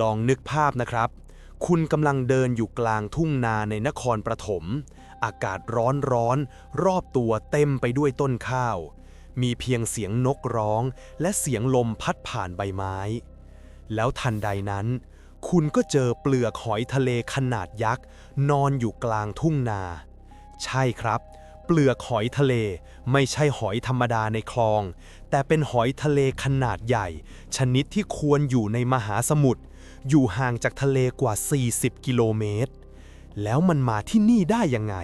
ลองนึกภาพนะครับ คุณกำลังเดินอยู่กลางทุ่งนาในนครปฐม อากาศร้อนร้อน รอบตัวเต็มไปด้วยต้นข้าว มีเพียงเสียงนกร้อง และเสียงลมพัดผ่านใบไม้ แล้วทันใดนั้น คุณก็เจอเปลือกหอยทะเลขนาดยักษ์ นอนอยู่กลางทุ่งนา ใช่ครับ เปลือกหอยทะเลไม่ใช่หอยธรรมดาในคลอง แต่เป็นหอยทะเลขนาดใหญ่ ชนิดที่ควรอยู่ในมหาสมุทรอยู่ห่างจากทะเลกว่า 40 กิโลเมตร แล้วมันมาที่นี่ได้ยังไง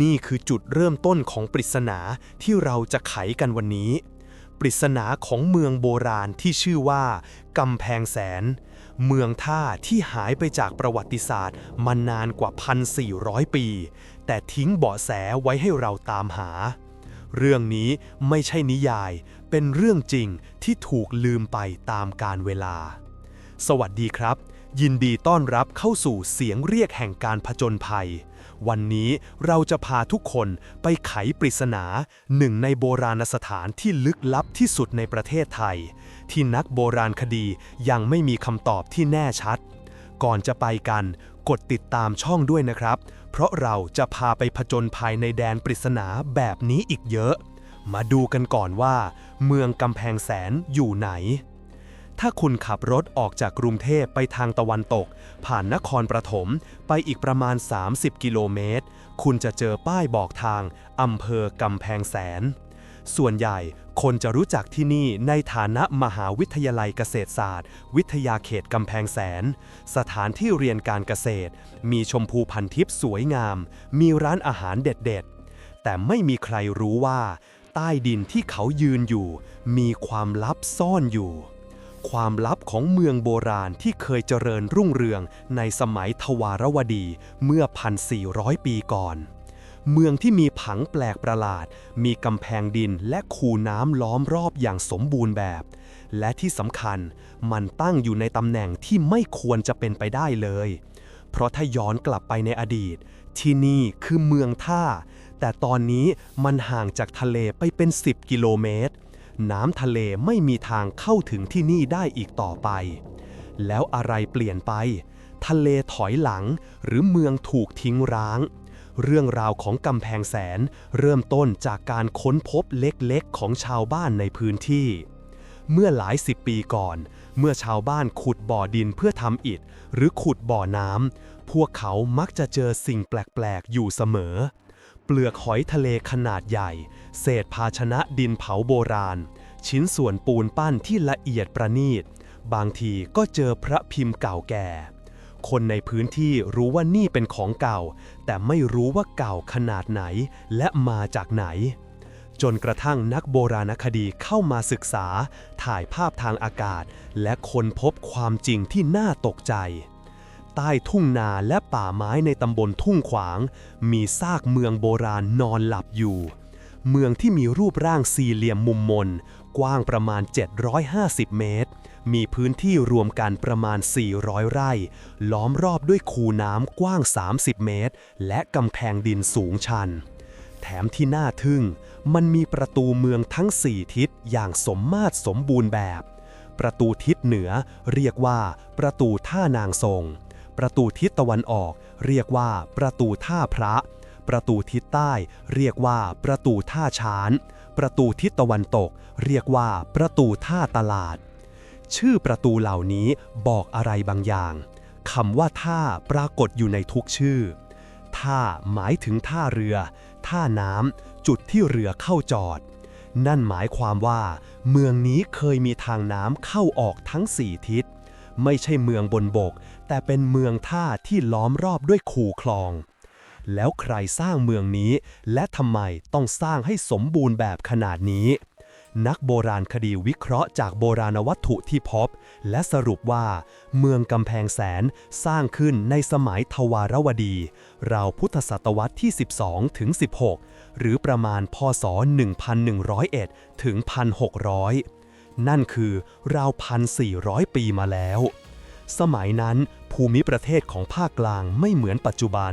นี่คือจุดเริ่มต้นของปริศนาที่เราจะไขกันวันนี้ ปริศนาของเมืองโบราณที่ชื่อว่ากำแพงแสน เมืองท่าที่หายไปจากประวัติศาสตร์มานานกว่า 1,400 ปี แต่ทิ้งเบาะแสไว้ให้เราตามหา เรื่องนี้ไม่ใช่นิยาย เป็นเรื่องจริงที่ถูกลืมไปตามกาลเวลา สวัสดีครับ ยินดีต้อนรับเข้าสู่เสียงเรียกแห่งการผจญภัย วันนี้เราจะพาทุกคนไปไขปริศนาหนึ่งในโบราณสถานที่ลึกลับที่สุดในประเทศไทย ที่นักโบราณคดียังไม่มีคำตอบที่แน่ชัด ก่อนจะไปกัน กดติดตามช่องด้วยนะครับ เพราะเราจะพาไปผจญภัยในแดนปริศนาแบบนี้อีกเยอะ มาดูกันก่อนว่า เมืองกำแพงแสนอยู่ไหน ถ้าคุณขับรถออกจากกรุงเทพไปทางตะวันตก ผ่านนครปฐมไปอีกประมาณ 30 กิโลเมตร คุณจะเจอป้ายบอกทางอำเภอกำแพงแสน ส่วนใหญ่คนจะรู้จักที่นี่ในฐานะมหาวิทยาลัยเกษตรศาสตร์ วิทยาเขตกำแพงแสน สถานที่เรียนการเกษตร มีชมพูพันทิพย์สวยงาม มีร้านอาหารเด็ดๆ แต่ไม่มีใครรู้ว่า ใต้ดินที่เขายืนอยู่ มีความลับซ่อนอยู่ ความลับของเมืองโบราณที่เคยเจริญรุ่งเรืองในสมัยทวารวดีเมื่อ 1,400 ปีก่อน เมืองที่มีผังแปลกประหลาด มีกำแพงดินและคูน้ำล้อมรอบอย่างสมบูรณ์แบบ และที่สำคัญมันตั้งอยู่ในตำแหน่งที่ไม่ควรจะเป็นไปได้เลย เพราะถ้าย้อนกลับไปในอดีต ที่นี่คือเมืองท่า แต่ตอนนี้มันห่างจากทะเลไปเป็น 10 กิโลเมตร น้ำทะเลไม่มีทางเข้าถึงที่นี่ได้อีกต่อไป แล้วอะไรเปลี่ยนไป ทะเลถอยหลังหรือเมืองถูกทิ้งร้าง เรื่องราวของกำแพงแสน เริ่มต้นจากการค้นพบเล็กๆ ของชาวบ้านในพื้นที่ เมื่อหลายสิบปีก่อน เมื่อชาวบ้านขุดบ่อดินเพื่อทำอิฐ หรือขุดบ่อน้ำพวกเขามักจะเจอสิ่งแปลก ๆ อยู่เสมอ เปลือกหอยทะเลขนาดใหญ่ เศษภาชนะดินเผาโบราณ ชิ้นส่วนปูนปั้นที่ละเอียดประณีตบางทีก็เจอพระพิมพ์เก่าแก่ คนในพื้นที่รู้ว่านี่เป็นของเก่า แต่ไม่รู้ว่าเก่าขนาดไหนและมาจากไหน จนกระทั่งนักโบราณคดีเข้ามาศึกษา ถ่ายภาพทางอากาศ และค้นพบความจริงที่น่าตกใจ ใต้ทุ่งนาและป่าไม้ในตำบลทุ่งขวาง มีซากเมืองโบราณนอนหลับอยู่ เมืองที่มีรูปร่างสี่เหลี่ยมมุมมน กว้างประมาณ 750 เมตร มีพื้นที่รวมกันประมาณ 400 ไร่ ล้อมรอบด้วยคูน้ำกว้าง 30 เมตร และกำแพงดินสูงชัน แถมที่น่าทึ่ง มันมีประตูเมืองทั้ง 4 ทิศอย่างสมมาตรสมบูรณ์แบบ ประตูทิศเหนือเรียกว่าประตูท่านางทรง ประตูทิศตะวันออกเรียกว่าประตูท่าพระ ประตูทิศใต้เรียกว่าประตูท่าช้าน ประตูทิศตะวันตก เรียกว่าประตูท่าตลาด ชื่อประตูเหล่านี้บอกอะไรบางอย่างคำว่าท่าปรากฏอยู่ในทุกชื่อ ท่าหมายถึงท่าเรือ ท่าน้ำจุดที่เรือเข้าจอด นั่นหมายความว่า เมืองนี้เคยมีทางน้ำเข้าออกทั้งสี่ทิศ ไม่ใช่เมืองบนบก แต่เป็นเมืองท่าที่ล้อมรอบด้วยคูคลอง แล้วใครสร้างเมืองนี้ และทำไมต้องสร้างให้สมบูรณ์แบบขนาดนี้ นักโบราณคดีวิเคราะห์จากโบราณวัตถุที่พบ และสรุปว่า เมืองกำแพงแสนสร้างขึ้นในสมัยทวารวดี ราวพุทธศตวรรษที่ 12 ถึง 16 หรือประมาณพศ 1101 ถึง 1600 นั่นคือราว 1,400 ปีมาแล้ว สมัยนั้นภูมิประเทศของภาคกลางไม่เหมือนปัจจุบัน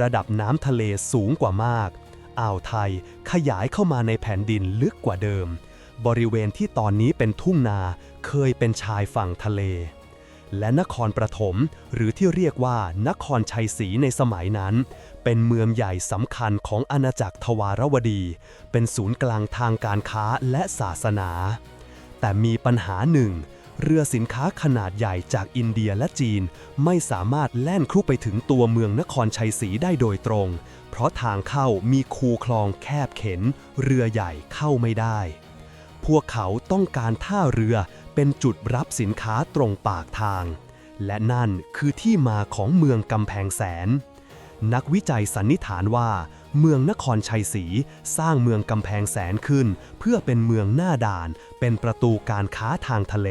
ระดับน้ำทะเลสูงกว่ามากอ่าวไทยขยายเข้ามาในแผ่นดินลึกกว่าเดิม บริเวณที่ตอนนี้เป็นทุ่งนาเคยเป็นชายฝั่งทะเล และนครปฐมหรือที่เรียกว่านครชัยศรีในสมัยนั้น เป็นเมืองใหญ่สำคัญของอาณาจักรทวารวดี เป็นศูนย์กลางทางการค้าและศาสนา แต่มีปัญหาหนึ่งเรือสินค้าขนาดใหญ่จากอินเดียและจีน ไม่สามารถแล่นครุไปถึงตัวเมืองนครชัยศรีได้โดยตรง เพราะทางเข้ามีคูคลองแคบเข็น เรือใหญ่เข้าไม่ได้ พวกเขาต้องการท่าเรือเป็นจุดรับสินค้าตรงปากทาง และนั่นคือที่มาของเมืองกำแพงแสน นักวิจัยสันนิษฐานว่า เมืองนครชัยศรีสร้างเมืองกำแพงแสนขึ้น เพื่อเป็นเมืองหน้าด่าน เป็นประตูการค้าทางทะเล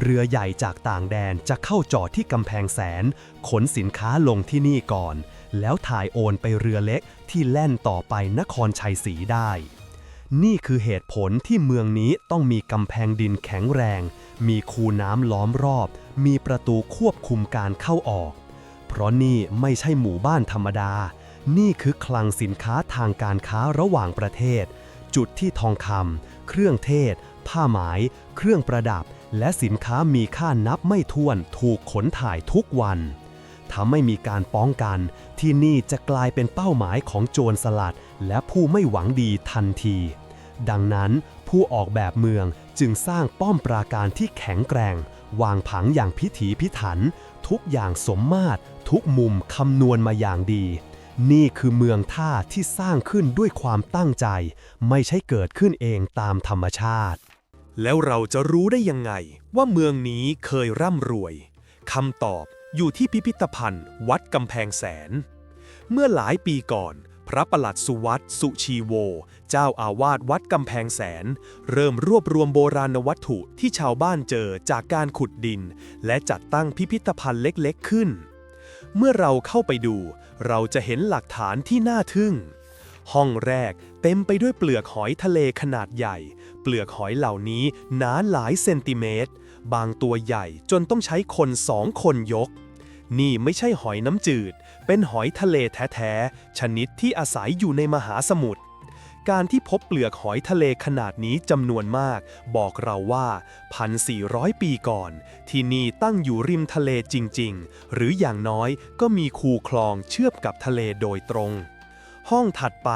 เรือใหญ่จากต่างแดนจะเข้าจอดที่กำแพงแสน ขนสินค้าลงที่นี่ก่อน แล้วถ่ายโอนไปเรือเล็กที่แล่นต่อไปนครชัยศรีได้ นี่คือเหตุผลที่เมืองนี้ต้องมีกำแพงดินแข็งแรง มีคูน้ำล้อมรอบ มีประตูควบคุมการเข้าออก เพราะนี่ไม่ใช่หมู่บ้านธรรมดา นี่คือคลังสินค้าทางการค้าระหว่างประเทศ จุดที่ทองคำเครื่องเทศ ผ้าไหมเครื่องประดับ และสินค้ามีค่านับไม่ถ้วนถูกขนถ่ายทุกวันถ้าไม่มีการป้องกัน ที่นี่จะกลายเป็นเป้าหมายของโจรสลัด และผู้ไม่หวังดีทันที ดังนั้นผู้ออกแบบเมืองจึงสร้างป้อมปราการที่แข็งแกร่ง วางผังอย่างพิถีพิถัน ทุกอย่างสมมาตร ทุกมุมคำนวณมาอย่างดี นี่คือเมืองท่าที่สร้างขึ้นด้วยความตั้งใจ ไม่ใช่เกิดขึ้นเองตามธรรมชาติ แล้วเราจะรู้ได้ยังไง ว่าเมืองนี้เคยร่ำรวยคำตอบอยู่ที่พิพิธภัณฑ์ วัดกำแพงแสน เมื่อหลายปีก่อน พระประหลัดสุวัตสุชีโว เจ้าอาวาสวัดกำแพงแสน เริ่มรวบรวมโบราณวัตถุที่ชาวบ้านเจอจากการขุดดิน และจัดตั้งพิพิธภัณฑ์เล็กๆขึ้น เมื่อเราเข้าไปดู เราจะเห็นหลักฐานที่น่าทึ่ง ห้องแรกเต็มไปด้วยเปลือกหอยทะเลขนาดใหญ่ เปลือกหอยเหล่านี้หนาหลายเซนติเมตร บางตัวใหญ่จนต้องใช้คนสองคนยก นี่ไม่ใช่หอยน้ำจืด เป็นหอยทะเลแท้ๆ ชนิดที่อาศัยอยู่ในมหาสมุทร การที่พบเปลือกหอยทะเลขนาดนี้จำนวนมาก บอกเราว่า 1,400 ปีก่อน ที่นี่ตั้งอยู่ริมทะเลจริงๆ หรืออย่างน้อยก็มีคูคลองเชื่อมกับทะเลโดยตรงห้องถัดไป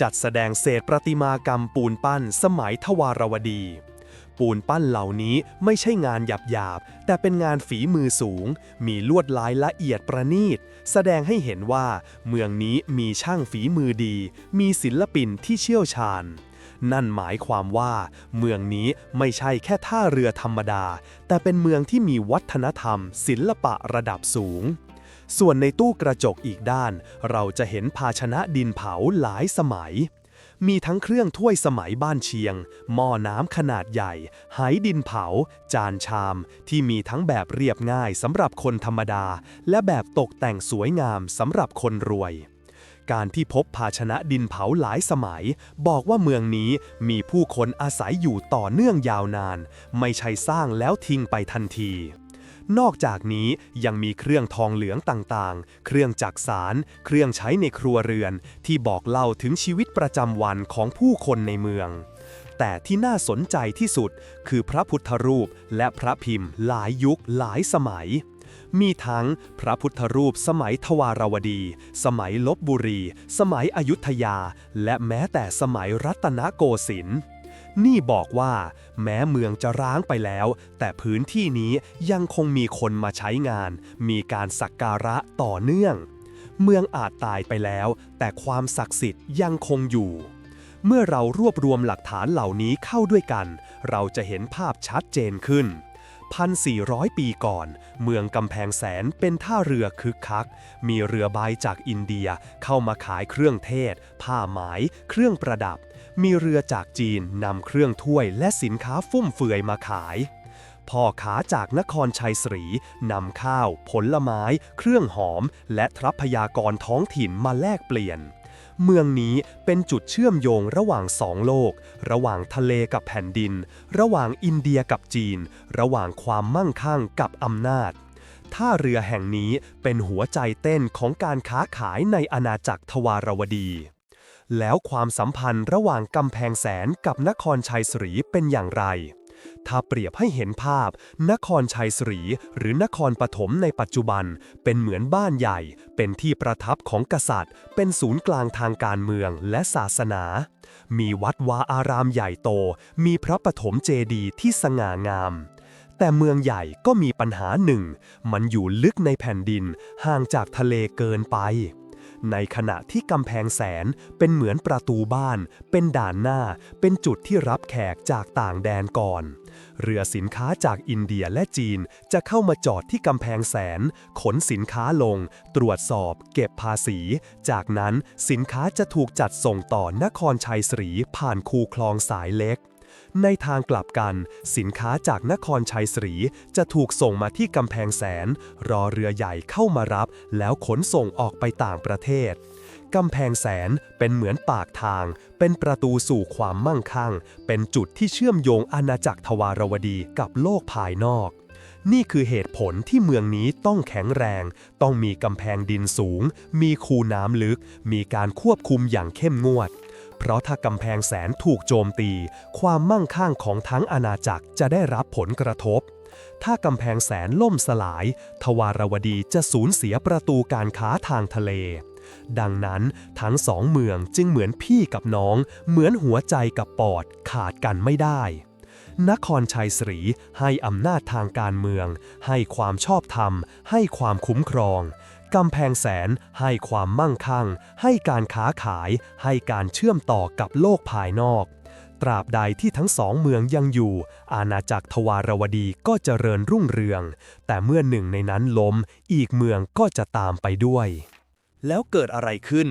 จัดแสดงเศษประติมากรรมปูนปั้นสมัยทวารวดี ปูนปั้นเหล่านี้ไม่ใช่งานหยาบๆ แต่เป็นงานฝีมือสูง มีลวดลายละเอียดประณีต แสดงให้เห็นว่า เมืองนี้มีช่างฝีมือดี มีศิลปินที่เชี่ยวชาญ นั่นหมายความว่า เมืองนี้ไม่ใช่แค่ท่าเรือธรรมดา แต่เป็นเมืองที่มีวัฒนธรรม ศิลปะระดับสูงส่วนในตู้กระจกอีกด้าน เราจะเห็นภาชนะดินเผาหลายสมัย มีทั้งเครื่องถ้วยสมัยบ้านเชียง หม้อน้ำขนาดใหญ่ไหดินเผา จานชาม ที่มีทั้งแบบเรียบง่ายสำหรับคนธรรมดา และแบบตกแต่งสวยงามสำหรับคนรวย การที่พบภาชนะดินเผาหลายสมัย บอกว่าเมืองนี้มีผู้คนอาศัยอยู่ต่อเนื่องยาวนาน ไม่ใช่สร้างแล้วทิ้งไปทันที นอกจากนี้ยังมีเครื่องทองเหลืองต่างๆ เครื่องจักสาร เครื่องใช้ในครัวเรือน ที่บอกเล่าถึงชีวิตประจำวันของผู้คนในเมือง แต่ที่น่าสนใจที่สุดคือพระพุทธรูปและพระพิมพ์หลายยุคหลายสมัยมีทั้งพระพุทธรูปสมัยทวารวดี สมัยลบบุรี สมัยอยุธยา และแม้แต่สมัยรัตนโกสินทร์ นี่บอกว่า แม้เมืองจะร้างไปแล้ว แต่พื้นที่นี้ยังคงมีคนมาใช้งาน มีการสักการะต่อเนื่อง เมืองอาจตายไปแล้ว แต่ความศักดิ์สิทธิ์ยังคงอยู่ เมื่อเรารวบรวมหลักฐานเหล่านี้เข้าด้วยกัน เราจะเห็นภาพชัดเจนขึ้น1,400 ปีก่อน เมืองกำแพงแสนเป็นท่าเรือคึกคัก มีเรือใบจากอินเดียเข้ามาขายเครื่องเทศ ผ้าไหม เครื่องประดับ มีเรือจากจีนนำเครื่องถ้วยและสินค้าฟุ่มเฟือยมาขาย พ่อขาจากนครชัยศรีนำข้าว ผลไม้ เครื่องหอม และทรัพยากรท้องถิ่นมาแลกเปลี่ยน เมืองนี้เป็นจุดเชื่อมโยงระหว่างสองโลก ระหว่างทะเลกับแผ่นดิน ระหว่างอินเดียกับจีน ระหว่างความมั่งคั่งกับอำนาจท่าเรือแห่งนี้เป็นหัวใจเต้นของการค้าขายในอาณาจักรทวารวดี แล้วความสัมพันธ์ระหว่างกำแพงแสนกับนครชัยศรีเป็นอย่างไร ถ้าเปรียบให้เห็นภาพ นครชัยศรีหรือนครปฐมในปัจจุบัน เป็นเหมือนบ้านใหญ่ เป็นที่ประทับของกษัตริย์ เป็นศูนย์กลางทางการเมืองและศาสนา มีวัดวาอารามใหญ่โต มีพระปฐมเจดีย์ที่สง่างามแต่เมืองใหญ่ก็มีปัญหาหนึ่ง มันอยู่ลึกในแผ่นดิน ห่างจากทะเลเกินไป ในขณะที่กำแพงแสนเป็นเหมือนประตูบ้าน เป็นด่านหน้า เป็นจุดที่รับแขกจากต่างแดนก่อน เรือสินค้าจากอินเดียและจีนจะเข้ามาจอดที่กำแพงแสน ขนสินค้าลง ตรวจสอบ เก็บภาษี จากนั้นสินค้าจะถูกจัดส่งต่อนครชัยศรีผ่านคูคลองสายเล็ก ในทางกลับกัน สินค้าจากนครชัยศรีจะถูกส่งมาที่กำแพงแสน รอเรือใหญ่เข้ามารับ แล้วขนส่งออกไปต่างประเทศกำแพงแสนเป็นเหมือนปากทาง เป็นประตูสู่ความมั่งคั่ง เป็นจุดที่เชื่อมโยงอาณาจักรทวารวดีกับโลกภายนอก นี่คือเหตุผลที่เมืองนี้ต้องแข็งแรง ต้องมีกำแพงดินสูง มีคูน้ำลึก มีการควบคุมอย่างเข้มงวด เพราะถ้ากำแพงแสนถูกโจมตี ความมั่งคั่งของทั้งอาณาจักรจะได้รับผลกระทบ ถ้ากำแพงแสนล่มสลาย ทวารวดีจะสูญเสียประตูการค้าทางทะเล ดังนั้นทั้งสองเมืองจึงเหมือนพี่กับน้อง เหมือนหัวใจกับปอดขาดกันไม่ได้นครชัยศรีให้อำนาจทางการเมือง ให้ความชอบธรรม ให้ความคุ้มครอง กำแพงแสน ให้ความมั่งคั่ง ให้การค้าขาย ให้การเชื่อมต่อกับโลกภายนอก ตราบใดที่ทั้งสองเมืองยังอยู่ อาณาจักรทวารวดีก็เจริญรุ่งเรือง แต่เมื่อหนึ่งในนั้นล้ม อีกเมืองก็จะตามไปด้วย แล้วเกิดอะไรขึ้น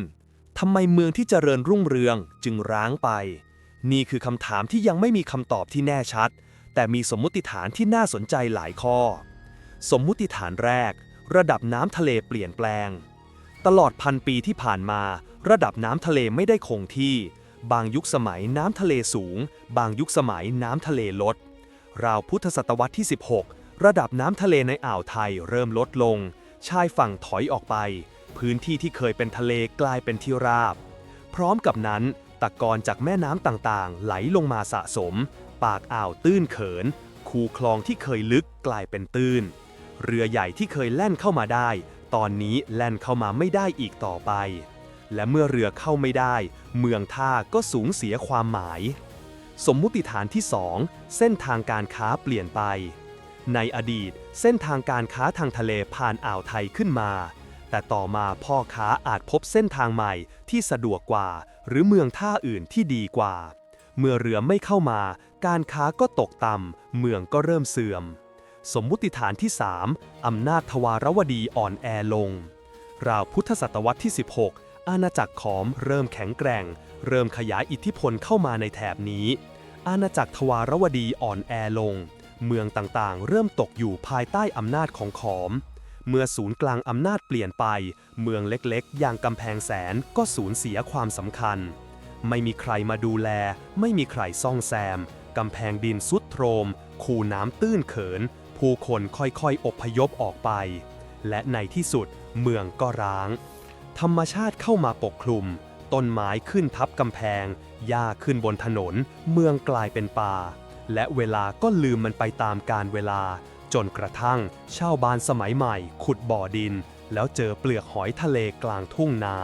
ทำไมเมืองที่เจริญรุ่งเรืองจึงร้างไป นี่คือคำถามที่ยังไม่มีคำตอบที่แน่ชัด แต่มีสมมุติฐานที่น่าสนใจหลายข้อ สมมุติฐานแรก ระดับน้ำทะเลเปลี่ยนแปลง ตลอดพันปีที่ผ่านมา ระดับน้ำทะเลไม่ได้คงที่ บางยุคสมัยน้ำทะเลสูง บางยุคสมัยน้ำทะเลลด ราวพุทธศตวรรษที่ 16 ระดับน้ำทะเลในอ่าวไทยเริ่มลดลง ชายฝั่งถอยออกไป พื้นที่ที่เคยเป็นทะเลกลายเป็นที่ราบ พร้อมกับนั้นตะกอนจากแม่น้ำต่างๆ ไหลลงมาสะสม ปากอ่าวตื้นเขิน คูคลองที่เคยลึกกลายเป็นตื้น เรือใหญ่ที่เคยแล่นเข้ามาได้ ตอนนี้แล่นเข้ามาไม่ได้อีกต่อไป และเมื่อเรือเข้าไม่ได้ เมืองท่าก็สูญเสียความหมาย สมมุติฐานที่ 2 เส้นทางการค้าเปลี่ยนไป ในอดีตเส้นทางการค้าทางทะเลผ่านอ่าวไทยขึ้นมา แต่ต่อมาพ่อค้าอาจพบเส้นทางใหม่ที่สะดวกกว่า หรือเมืองท่าอื่นที่ดีกว่า เมื่อเรือไม่เข้ามา การค้าก็ตกต่ำเมืองก็เริ่มเสื่อม สมมุติฐานที่ 3 อำนาจทวารวดีอ่อนแอลง ราวพุทธศตวรรษที่ 16 อาณาจักรขอมเริ่มแข็งแกร่ง เริ่มขยายอิทธิพลเข้ามาในแถบนี้ อาณาจักรทวารวดีอ่อนแอลง เมืองต่างๆ เริ่มตกอยู่ภายใต้อำนาจของขอม เมื่อศูนย์กลางอำนาจเปลี่ยนไป เมืองเล็กๆ อย่างกำแพงแสนก็สูญเสียความสำคัญ ไม่มีใครมาดูแล ไม่มีใครซ่องแซมกำแพงดินสุดโทรม คูน้ำตื้นเขิน ผู้คนค่อยๆ อพยพออกไป และในที่สุดเมืองก็ร้าง ธรรมชาติเข้ามาปกคลุม ต้นไม้ขึ้นทับกำแพง หญ้าขึ้นบนถนน เมืองกลายเป็นป่า และเวลาก็ลืมมันไปตามกาลเวลา จนกระทั่งชาวบ้านสมัยใหม่ ขุดบ่อดิน แล้วเจอเปลือกหอยทะเลกลางทุ่งนา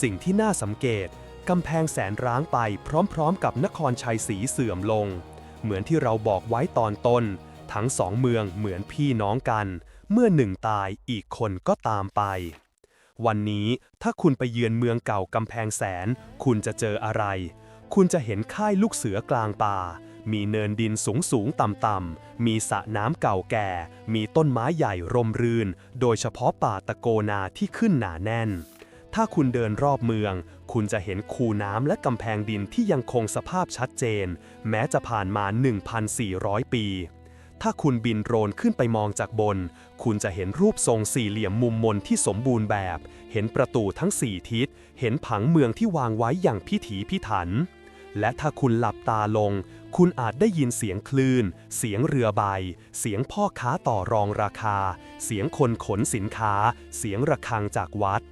สิ่งที่น่าสังเกตกำแพงแสนร้างไปพร้อมๆ กับนครชัยศรีเสื่อมลง เหมือนที่เราบอกไว้ตอนต้น ทั้งสองเมืองเหมือนพี่น้องกัน เมื่อหนึ่งตายอีกคนก็ตามไป วันนี้ถ้าคุณไปเยือนเมืองเก่ากำแพงแสน คุณจะเจออะไร คุณจะเห็นค่ายลูกเสือกลางป่า มีเนินดินสูงสูงต่ำต่ำมีสระน้ำเก่าแก่ มีต้นไม้ใหญ่ร่มรื่น โดยเฉพาะป่าตะโกนาที่ขึ้นหนาแน่นถ้าคุณเดินรอบเมือง คุณจะเห็นคูน้ำและกำแพงดินที่ยังคงสภาพชัดเจน แม้จะผ่านมา 1,400 ปี ถ้าคุณบินโดรนขึ้นไปมองจากบน คุณจะเห็นรูปทรงสี่เหลี่ยมมุมมนที่สมบูรณ์แบบ เห็นประตูทั้งสี่ทิศ เห็นผังเมืองที่วางไว้อย่างพิถีพิถัน และถ้าคุณหลับตาลง คุณอาจได้ยินเสียงคลื่น เสียงเรือใบ เสียงพ่อค้าต่อรองราคา เสียงคนขนสินค้า เสียงระฆังจากวัด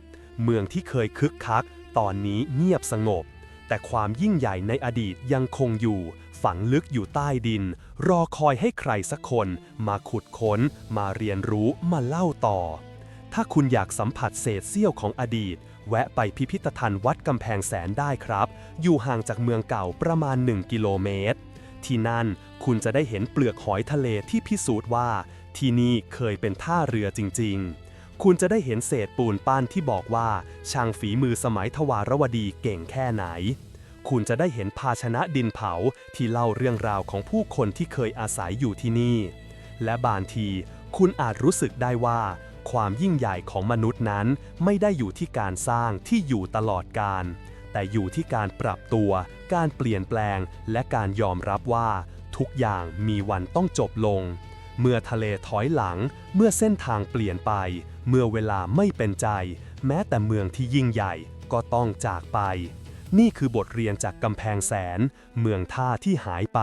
เมืองที่เคยคึกคัก ตอนนี้เงียบสงบแต่ความยิ่งใหญ่ในอดีตยังคงอยู่ ฝังลึกอยู่ใต้ดิน รอคอยให้ใครสักคน มาขุดค้น มาเรียนรู้มาเล่าต่อ ถ้าคุณอยากสัมผัสเศษเสี้ยวของอดีต แวะไปพิพิธภัณฑ์วัดกำแพงแสนได้ครับ อยู่ห่างจากเมืองเก่าประมาณ 1 กิโลเมตร ที่นั่นคุณจะได้เห็นเปลือกหอยทะเลที่พิสูจน์ว่า ที่นี่เคยเป็นท่าเรือจริง ๆคุณจะได้เห็นเศษปูนปั้นที่บอกว่า ช่างฝีมือสมัยทวารวดีเก่งแค่ไหน คุณจะได้เห็นภาชนะดินเผาที่เล่าเรื่องราวของผู้คนที่เคยอาศัยอยู่ที่นี่ และบางที คุณอาจรู้สึกได้ว่า ความยิ่งใหญ่ของมนุษย์นั้นไม่ได้อยู่ที่การสร้างที่อยู่ตลอดกาลแต่อยู่ที่การปรับตัว การเปลี่ยนแปลง และการยอมรับว่า ทุกอย่างมีวันต้องจบลง เมื่อทะเลถอยหลัง เมื่อเส้นทางเปลี่ยนไป เมื่อเวลาไม่เป็นใจ แม้แต่เมืองที่ยิ่งใหญ่ก็ต้องจากไป นี่คือบทเรียนจากกำแพงแสน เมืองท่าที่หายไป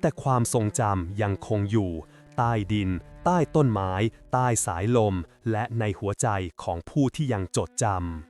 แต่ความทรงจำยังคงอยู่ ใต้ดิน ใต้ต้นไม้ ใต้สายลม และในหัวใจของผู้ที่ยังจดจำ